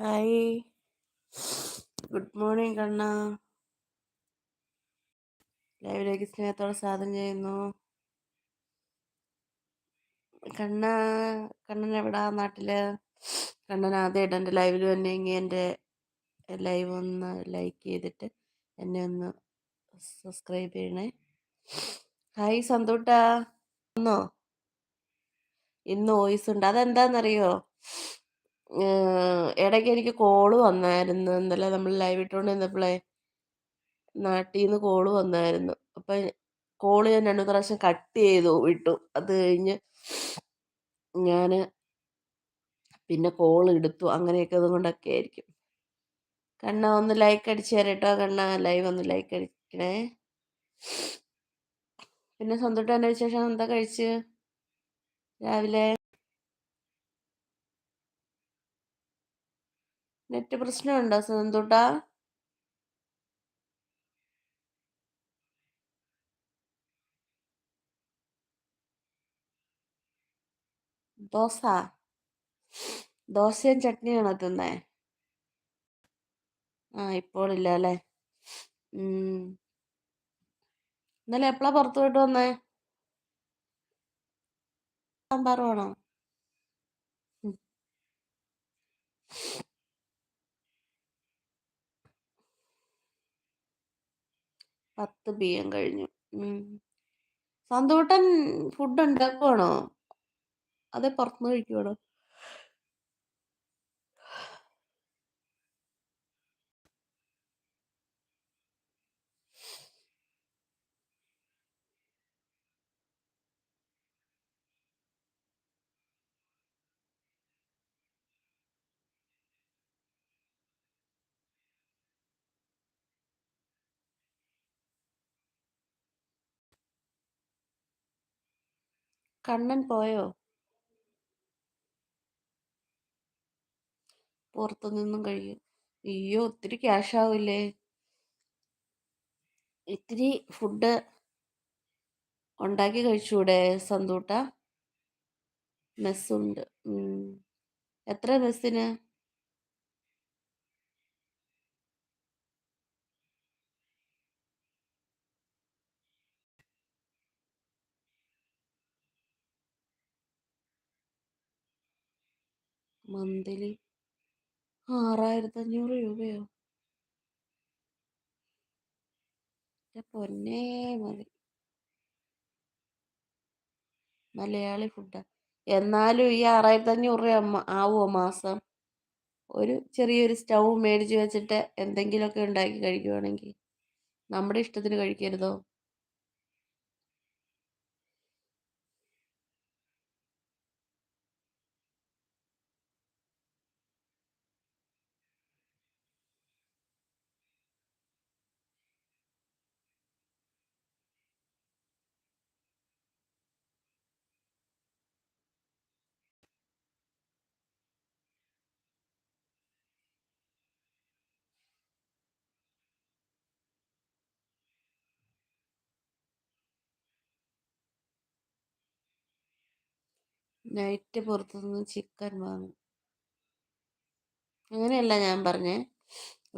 Hi. Good morning കണ്ണ. ലൈവിലേക്ക് സ്നേഹത്തോടെ സ്വാഗതം ചെയ്യുന്നു. കണ്ണ കണ്ണൻ എവിടാ നാട്ടിൽ? കണ്ണൻ ആദ്യമായിട്ട് എന്റെ ലൈവിൽ വന്നെങ്കിൽ എന്റെ ലൈവ് ഒന്ന് ലൈക്ക് ചെയ്തിട്ട് എന്നെ ഒന്ന് സബ്സ്ക്രൈബ് ചെയ്യണേ. ഹായ് സന്തോട്ടാ. ഒന്നോ ഇന്ന് വോയിസ് ഉണ്ട് അതെന്താണെന്നറിയോ ഇടയ്ക്ക് എനിക്ക് കോൾ വന്നായിരുന്നു. ഇന്നലെ നമ്മൾ ലൈവ് ഇട്ടുകൊണ്ട് നിന്നപ്പോഴേ നാട്ടിൽ നിന്ന് കോൾ വന്നായിരുന്നു. അപ്പം കോൾ ഞാൻ രണ്ടു പ്രാവശ്യം കട്ട് ചെയ്തു വിട്ടു. അത് കഴിഞ്ഞ് ഞാൻ പിന്നെ കോൾ എടുത്തു. അങ്ങനെയൊക്കെ അതുകൊണ്ടൊക്കെ ആയിരിക്കും. കണ്ണ ഒന്ന് ലൈക്ക് അടിച്ചു തരട്ടോ കണ്ണ. ലൈവ് ഒന്ന് ലൈക്ക് അടിക്കണേ. പിന്നെ സ്വന്തം വിശേഷം എന്താ കഴിച്ച്? രാവിലെ? നെറ്റ് പ്രശ്നമുണ്ടോ സ്വന്തൂട്ടാ ദോശ. ദോശയും ചട്നിയാണോ തിന്നേ? ആ ഇപ്പോൾ ഇല്ല അല്ലേ? ഇന്നലെ എപ്പോഴാ പുറത്തു പോയിട്ട് വന്നേ സാമ്പാറുമാണോ പത്ത് പി എം കഴിഞ്ഞു. സന്തോട്ടൻ ഫുഡ് ഉണ്ടാക്കുവാണോ? അതെ പുറത്തുനിന്ന് കഴിക്കുവാണോ? കണ്ണൻ പോയോ? പുറത്തു നിന്നും കഴിയും. അയ്യോ ഒത്തിരി ക്യാഷ് ആവില്ലേ? ഇത്തിരി ഫുഡ് ഉണ്ടാക്കി കഴിച്ചൂടെ സന്തൂട്ട? മെസ്സുണ്ട് എത്ര മെസ്സിന് മന്ത്ലി ആറായിരത്തി അഞ്ഞൂറ് രൂപയോ പൊന്നേ മതി. മലയാളി ഫുഡ്. എന്നാലും ഈ ആറായിരത്തി അഞ്ഞൂറ് രൂപ ആവുമോ മാസം? ഒരു ചെറിയൊരു സ്റ്റൗ മേടിച്ച് വെച്ചിട്ട് എന്തെങ്കിലുമൊക്കെ ഉണ്ടാക്കി കഴിക്കുവാണെങ്കിൽ നമ്മുടെ ഇഷ്ടത്തിന് കഴിക്കരുതോ? നൈറ്റ് പുറത്തുനിന്ന് ചിക്കൻ വാങ്ങും. അങ്ങനെയല്ല ഞാൻ പറഞ്ഞേ.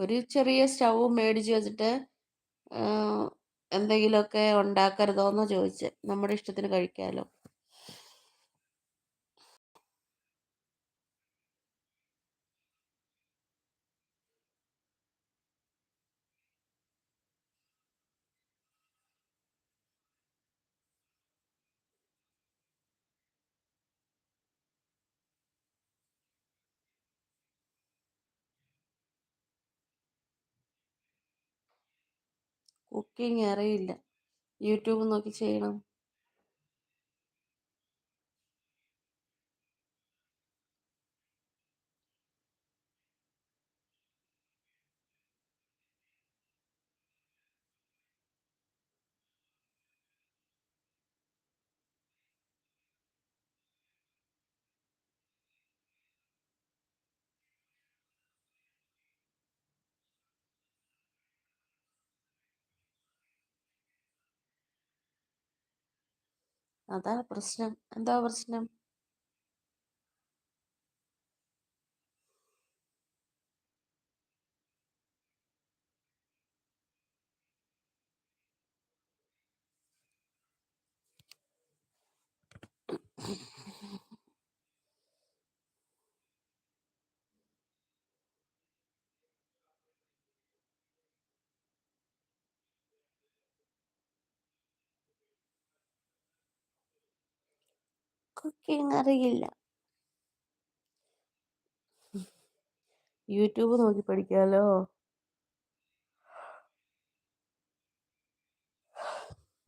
ഒരു ചെറിയ സ്റ്റൗ മേടിച്ച് വെച്ചിട്ട് എന്തെങ്കിലുമൊക്കെ ഉണ്ടാക്കരുതോന്ന് ചോദിച്ചത് നമ്മുടെ ഇഷ്ടത്തിന് കഴിക്കാമല്ലോ കുക്കിംഗ് അറിയില്ല. യൂട്യൂബ് നോക്കി ചെയ്യണം. അതാ പ്രശ്നം. എന്താ പ്രശ്നം? കുക്കിംഗ് അറിയില്ല. യൂട്യൂബ് നോക്കി പഠിക്കാലോ?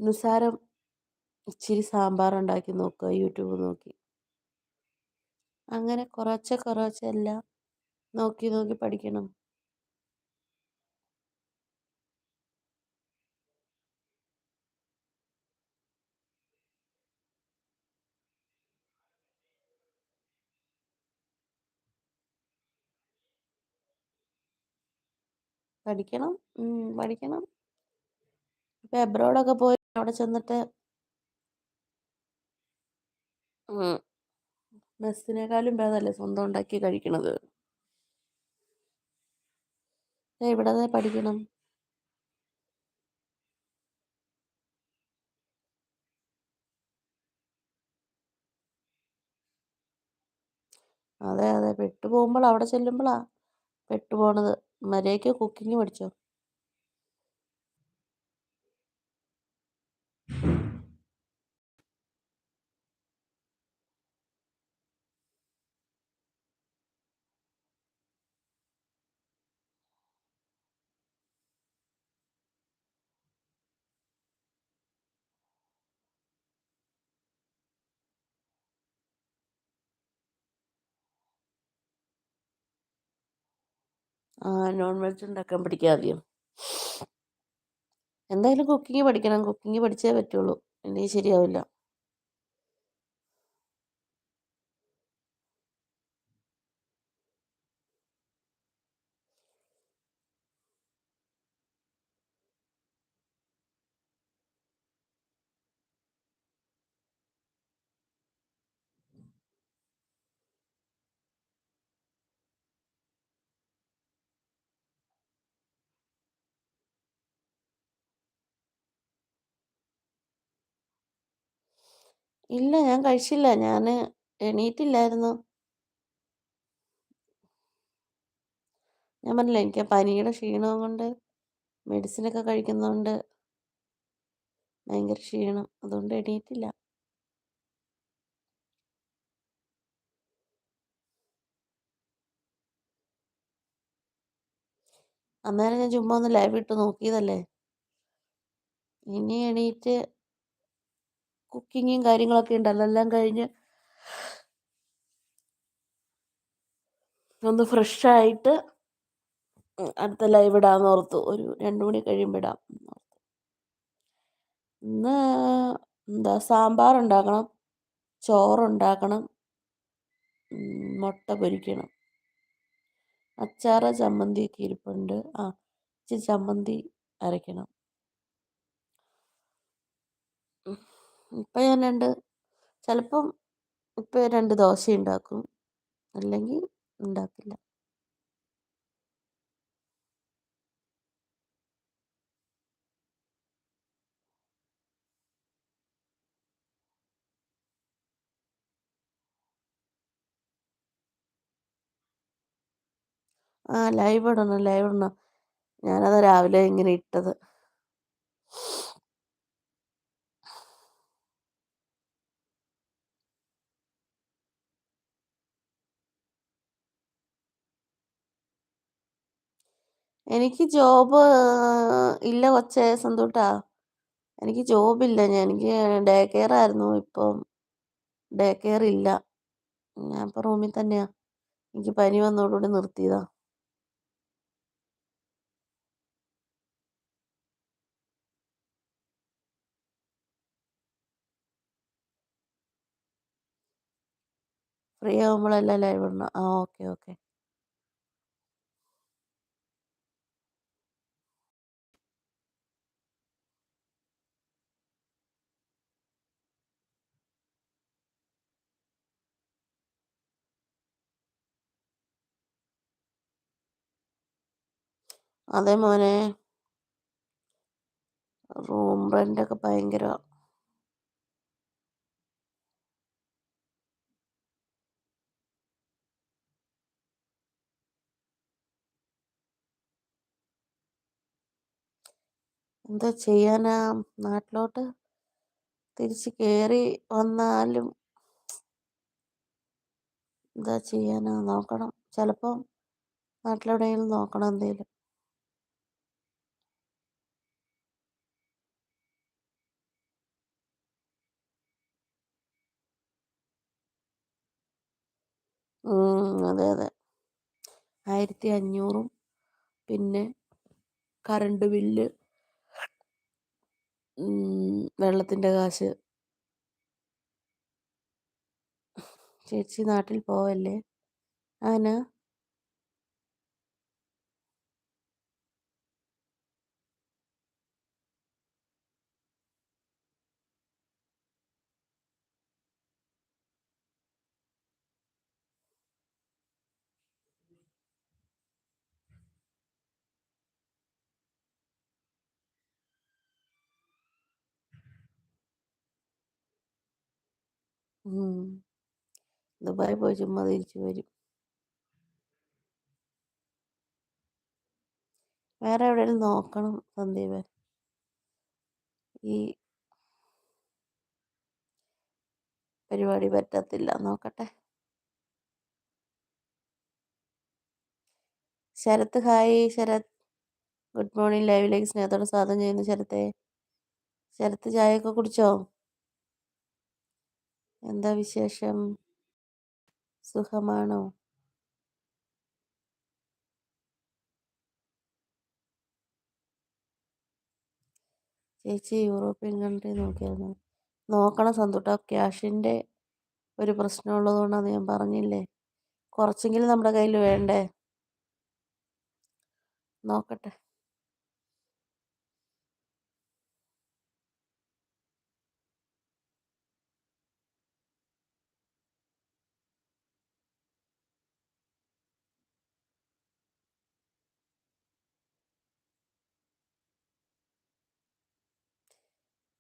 നിസാരം ഇച്ചിരി സാമ്പാർ ഉണ്ടാക്കി നോക്കുക യൂട്യൂബ് നോക്കി. അങ്ങനെ കുറച്ച് കുറച്ചെല്ലാം നോക്കി നോക്കി പഠിക്കണം. പഠിക്കണം. പഠിക്കണം. ഇപ്പൊ എബ്രോഡൊക്കെ പോയി അവിടെ ചെന്നിട്ട് ബസ്സിനേക്കാളും ഭേദമല്ലേ സ്വന്തം ഉണ്ടാക്കി കഴിക്കണത്. ഇവിടെ പഠിക്കണം. അതെ അതെ. പെട്ടു പോകുമ്പോൾ അവിടെ ചെല്ലുമ്പോഴാ പെട്ടു പോണത്. മര്യാദയ്ക്ക് കുക്കിംഗ് പഠിച്ചോ നോൺ വെജ് ഉണ്ടാക്കാൻ പഠിക്കുക ആദ്യം. എന്തായാലും കുക്കിംഗ് പഠിക്കണം. കുക്കിംഗ് പഠിച്ചേ പറ്റുള്ളൂ. ഇല്ലെങ്കിൽ ശരിയാവില്ല. ഇല്ല ഞാൻ കഴിച്ചില്ല. ഞാൻ എണീറ്റില്ലായിരുന്നു. ഞാൻ പറഞ്ഞില്ല എനിക്ക് പനിയുടെ ക്ഷീണവും കൊണ്ട് മെഡിസിനൊക്കെ കഴിക്കുന്നതുകൊണ്ട് ഭയങ്കര ക്ഷീണം. അതുകൊണ്ട് എണീറ്റില്ല. അന്നേരം ഞാൻ ചുമ്മാ ഒന്ന് ലൈവ് ഇട്ട് നോക്കിയതല്ലേ. ഇനി എണീറ്റ് കുക്കിങ്ങും കാര്യങ്ങളൊക്കെ ഉണ്ട് അതെല്ലാം കഴിഞ്ഞ് ഒന്ന് ഫ്രഷ് ആയിട്ട് അടുത്ത ലൈവ് ഇടാന്ന് ഓർത്തു. ഒരു രണ്ടു മണി കഴിയുമ്പോൾ ഇടാം ഇന്ന് എന്താ സാമ്പാർ ഉണ്ടാക്കണം ചോറുണ്ടാക്കണം മുട്ട പൊരിക്കണം. അച്ചാറ് ചമ്മന്തിയൊക്കെ ഇരിപ്പുണ്ട്. ആ ചമ്മന്തി അരയ്ക്കണം. ഇപ്പം ഞാൻ രണ്ട് ചിലപ്പം ഇപ്പം രണ്ട് ദോശ ഉണ്ടാക്കും. അല്ലെങ്കിൽ ഉണ്ടാക്കില്ല. ആ ലൈവ് ഇടണം ലൈവ് ഇടണം. ഞാനത് രാവിലെ ഇങ്ങനെ ഇട്ടത്. എനിക്ക് ജോബ് ഇല്ല കൊച്ചേ സന്തൂട്ടാ. എനിക്ക് ജോബില്ല ഞാൻ എനിക്ക് ഡേ കെയർ ആയിരുന്നു. ഇപ്പം ഡേ കെയർ ഇല്ല. ഞാൻ ഇപ്പം റൂമിൽ തന്നെയാ. എനിക്ക് പനി വന്നതോടുകൂടി നിർത്തിയതാ. ഫ്രീ ആകുമ്പോഴല്ല ലൈവ് ഇടണം? ആ ഓക്കെ ഓക്കെ. അതെ മോനെ. റൂം റെന്റൊക്കെ ഭയങ്കര എന്താ ചെയ്യാനാ? നാട്ടിലോട്ട് തിരിച്ച് കേറി വന്നാലും എന്താ ചെയ്യാനാ? നോക്കണം. ചിലപ്പം നാട്ടിലെവിടെയെങ്കിലും നോക്കണം എന്തെങ്കിലും അതെ അതെ. ആയിരത്തി അഞ്ഞൂറും പിന്നെ കറണ്ട് ബില്ല് വെള്ളത്തിന്റെ കാശ്. ചേച്ചി നാട്ടിൽ പോവല്ലേ? ആനാ? ദുബായി പോയി ചുമ്മാ തിരിച്ചു വരും. വേറെ എവിടെയെങ്കിലും നോക്കണം സന്ദീപ് ഈ പരിപാടി പറ്റത്തില്ല. നോക്കട്ടെ. Sarath hi Sarath. Good morning. ലൈവിലേക്ക് സ്നേഹത്തോടെ സ്വാഗതം ചെയ്യുന്നു ശരത്തെ. ശരത്ത് ചായയൊക്കെ കുടിച്ചോ? എന്താ വിശേഷം? സുഖമാണോ ചേച്ചി യൂറോപ്യൻ കൺട്രി നോക്കിയായിരുന്നു. നോക്കണം സന്തുട്ട ക്യാഷിന്റെ ഒരു പ്രശ്നം ഉള്ളതുകൊണ്ടാണ് ഞാൻ പറഞ്ഞില്ലേ? കുറച്ചെങ്കിലും നമ്മുടെ കയ്യിൽ വേണ്ടേ? നോക്കട്ടെ.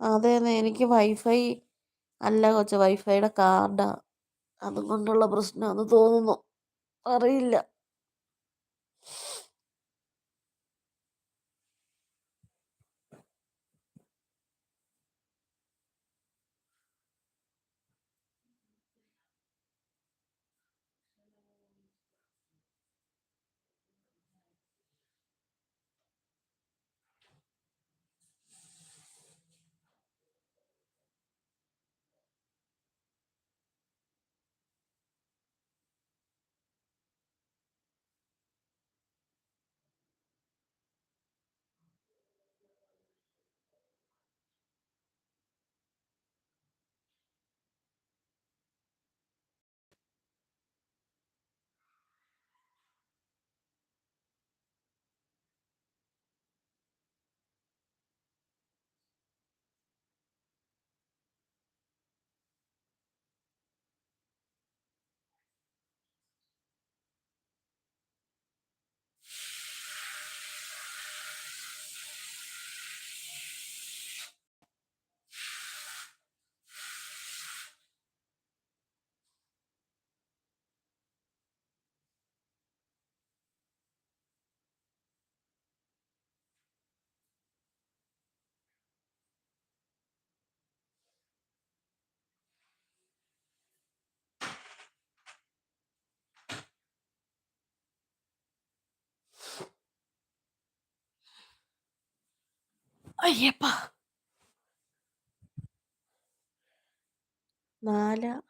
അതെന്നെ എനിക്ക് വൈഫൈ അല്ല കൊച്ച. വൈഫൈയുടെ കാർഡാ. അതുകൊണ്ടുള്ള പ്രശ്നമാണെന്ന് തോന്നുന്നു. അറിയില്ല. അയ്യപ്പ. നാല.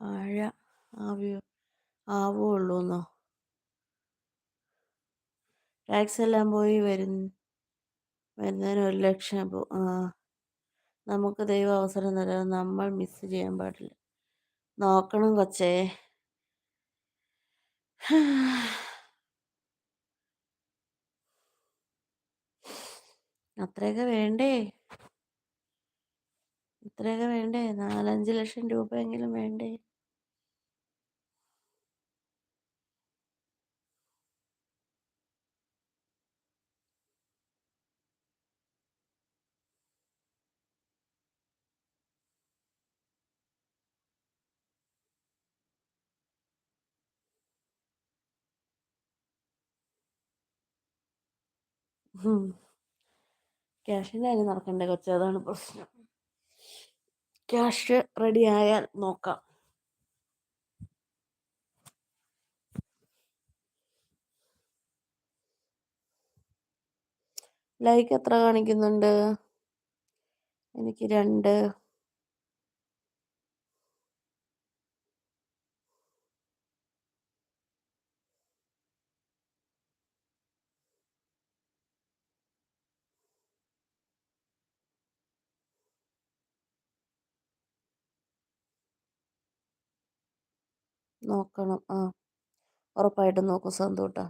ആഴ. ആവിയോ ആവുള്ളൂന്നോ ടാക്സ് എല്ലാം പോയി വരുന്ന വരുന്നതിന് ഒരു ലക്ഷം നമുക്ക് ദൈവം അവസരം തരാതെ നമ്മൾ മിസ് ചെയ്യാൻ പാടില്ല. നോക്കണം കൊച്ചേ. അത്രയൊക്കെ വേണ്ടേ? ഇത്രയൊക്കെ വേണ്ടേ? നാലഞ്ച് ലക്ഷം രൂപയെങ്കിലും വേണ്ടേ? Hmm. ക്യാഷിന്റെ കാര്യം നടക്കണ്ടേ കൊച്ചു? അതാണ് പ്രശ്നം. ക്യാഷ് റെഡി ആയാൽ നോക്കാം. ലൈക്ക് എത്ര കാണിക്കുന്നുണ്ട്? എനിക്ക് രണ്ട്. നോക്കണം. ആ ഉറപ്പായിട്ടും നോക്കും സന്തൂട്ടാ.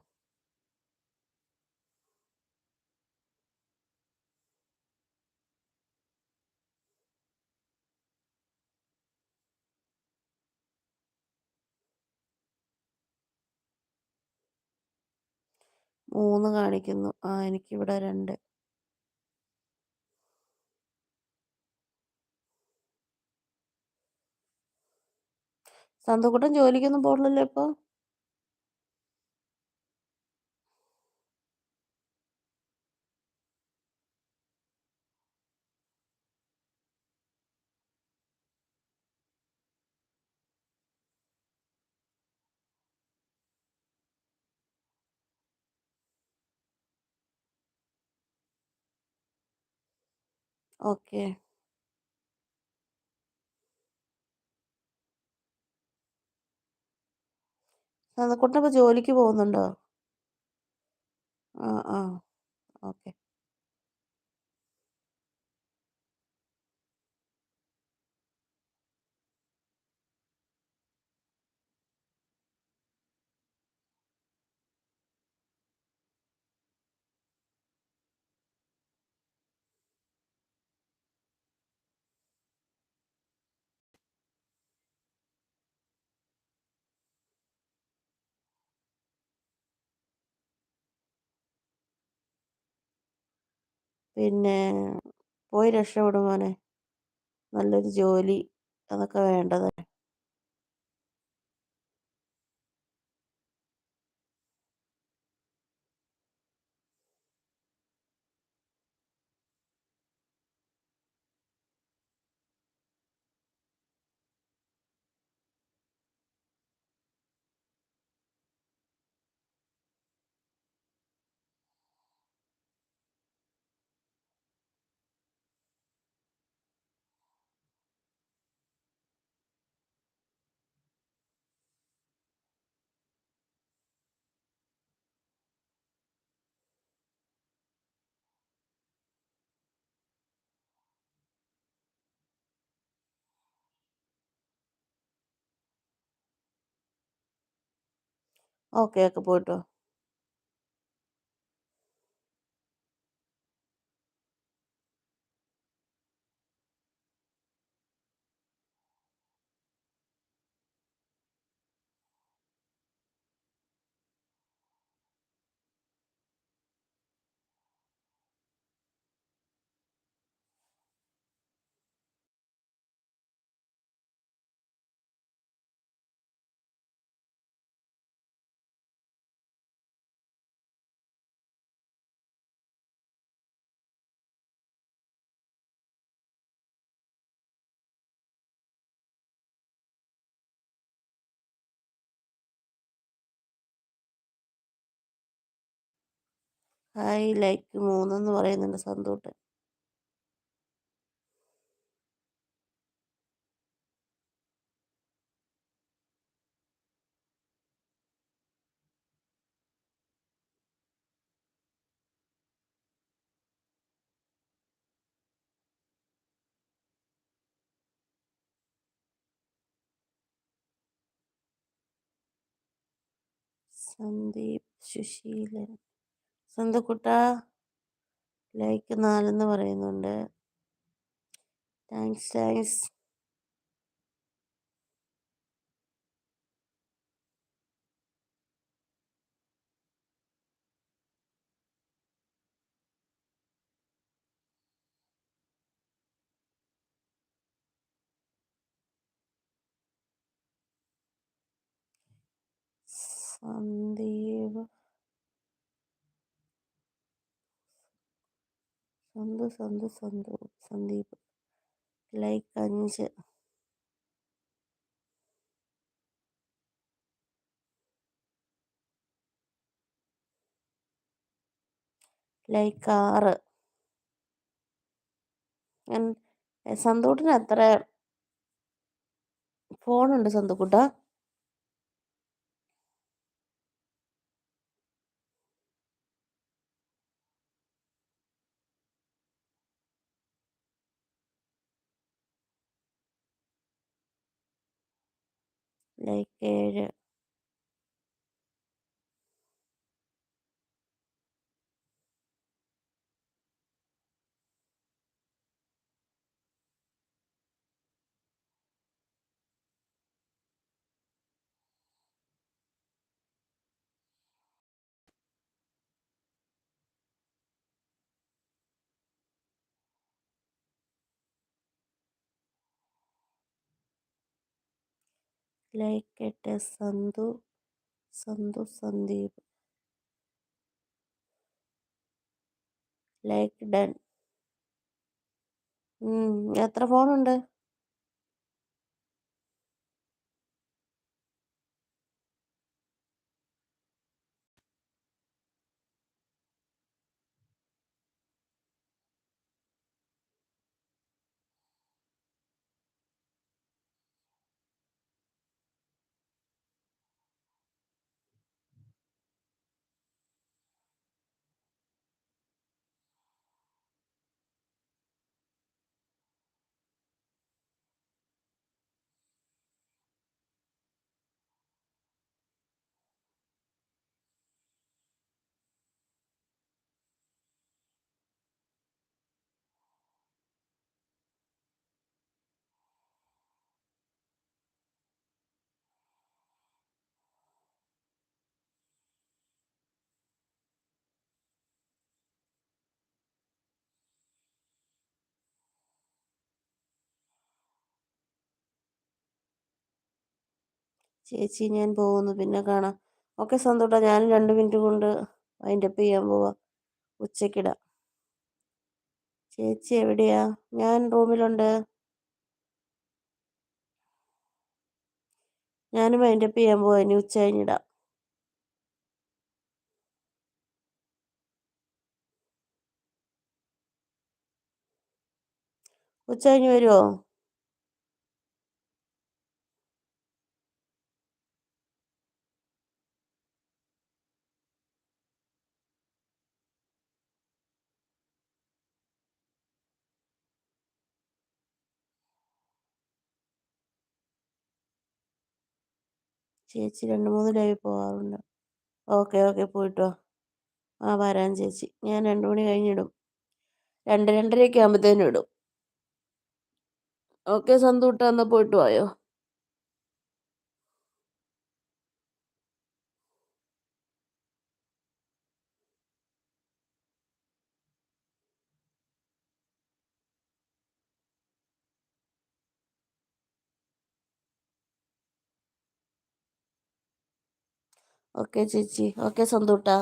മൂന്ന് കാണിക്കുന്നു. ആ എനിക്കിവിടെ രണ്ട്. സന്തോക്കുട്ടൻ ജോലിക്കൊന്നും പോകണില്ലല്ലോ ഇപ്പോൾ ഓക്കെ. ഇപ്പോൾ ജോലിക്ക് പോകുന്നുണ്ടോ? ആ ആ. ഓക്കെ. പിന്നെ പോയി രക്ഷപ്പെടും മോനെ. നല്ലൊരു ജോലി അതൊക്കെ വേണ്ടതല്ലേ ഓക്കെ ഓക്കെ പോയിട്ടോ ഹായ് ലൈക്ക് മൂന്നെന്ന് പറയുന്നുണ്ട് സന്തോട്ട്. സന്ദീപ് സുശീലൻ. സന്തക്കുട്ട ലൈക്ക് നാലെന്ന് പറയുന്നുണ്ട്. Thanks thanks Sandeep Santhu Santhu Santhu Sandeep like അഞ്ച് ലൈക്ക് ആറ് ഞാൻ സന്തൂട്ടിന് എത്ര ഫോണുണ്ട് സന്തുക്കുട്ട like like Santhu Santhu Sandeep. Like done എത്ര ഫോണുണ്ട്? ചേച്ചി ഞാൻ പോകുന്നു. പിന്നെ കാണാം. ഓക്കെ സന്തോട്ടാ. ഞാനും രണ്ട് മിനിറ്റ് കൊണ്ട് വൈൻഡപ്പ് ചെയ്യാൻ പോവാം. ഉച്ചക്കിടാം. ചേച്ചി എവിടെയാ? ഞാൻ റൂമിലുണ്ട്. ഞാനും അപ്പ് ചെയ്യാൻ പോവാം. ഇനി ഉച്ച കഴിഞ്ഞിടാം ഉച്ച കഴിഞ്ഞ് വരുമോ ചേച്ചി രണ്ട് മൂന്ന് ലൈവ് പോകാറുണ്ട്. ഓക്കെ ഓക്കെ പോയിട്ടോ ആ വരാൻ ചേച്ചി. ഞാൻ രണ്ട് മണി കഴിഞ്ഞിടും. രണ്ട് രണ്ടരയൊക്കെ ആകുമ്പോഴത്തേനും ഇടും. ഓക്കെ സന്തൂട്ട എന്നാൽ പോയിട്ട് വായോ? Okay Chichi okay संदूटा